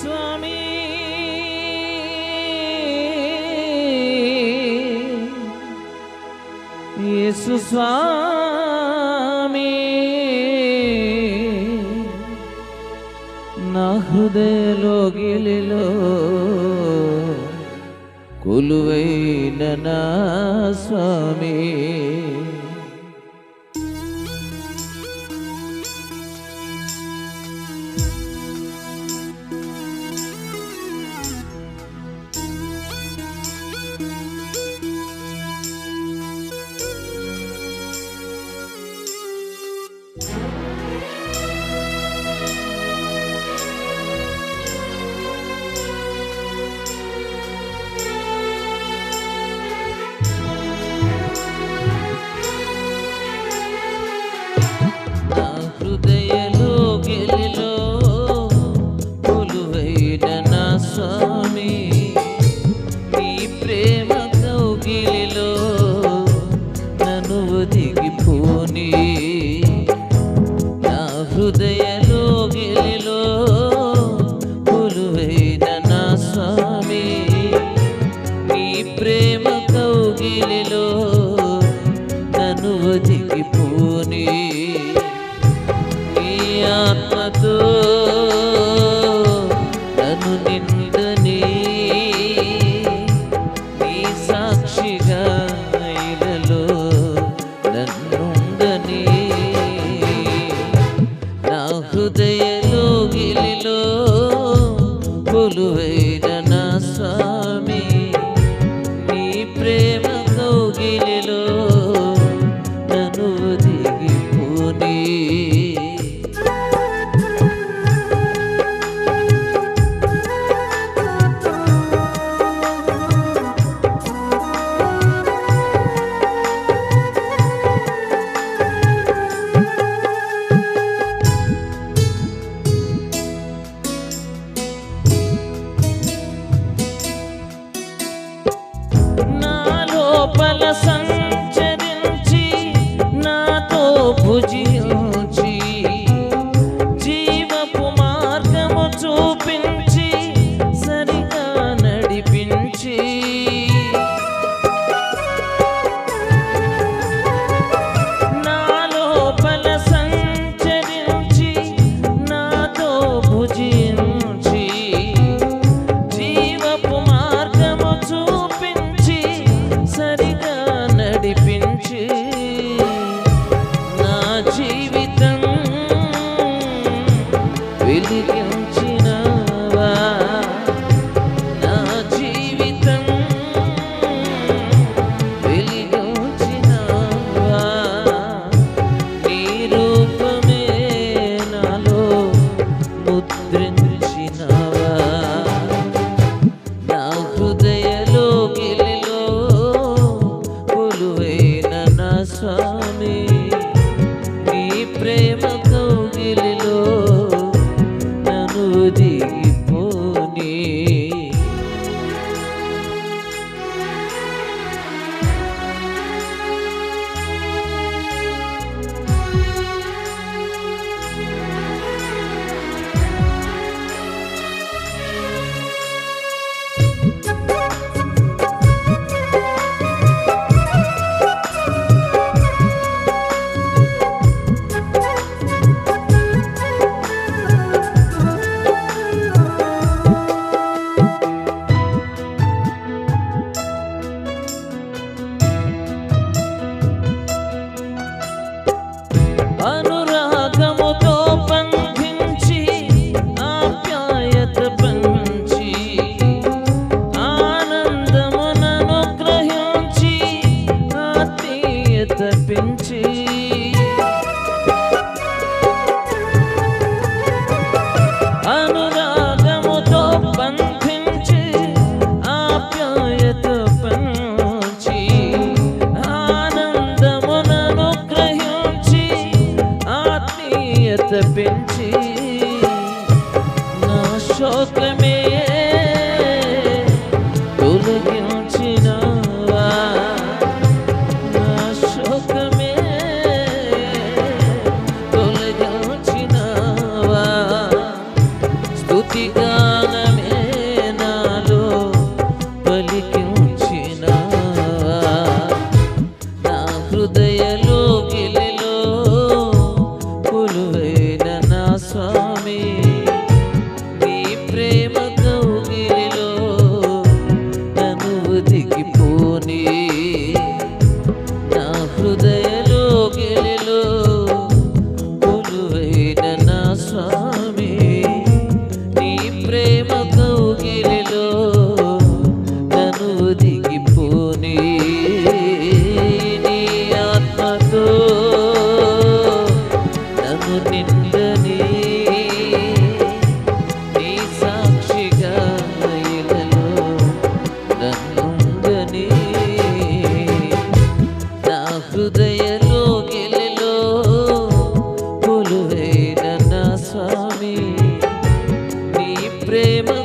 స్వామి. యేసు స్వామి. నా హృదయలో గిలిలో కొలువైన నా స్వామి. ప్రేమ కౌగిలిలో నన్ను ఒదిగిపోని నీ ఆత్మతో నన్ను నిండుని నీ సాక్షిగా ఇలలో నన్నుండని నా హృదయ లోగిలిలో కొలువే todo என்று భక్తి గానమే నాలో పలికి ఉంచిన నా హృదయలో గిలిలో కొలువైన నా స్వామి ప్రేమ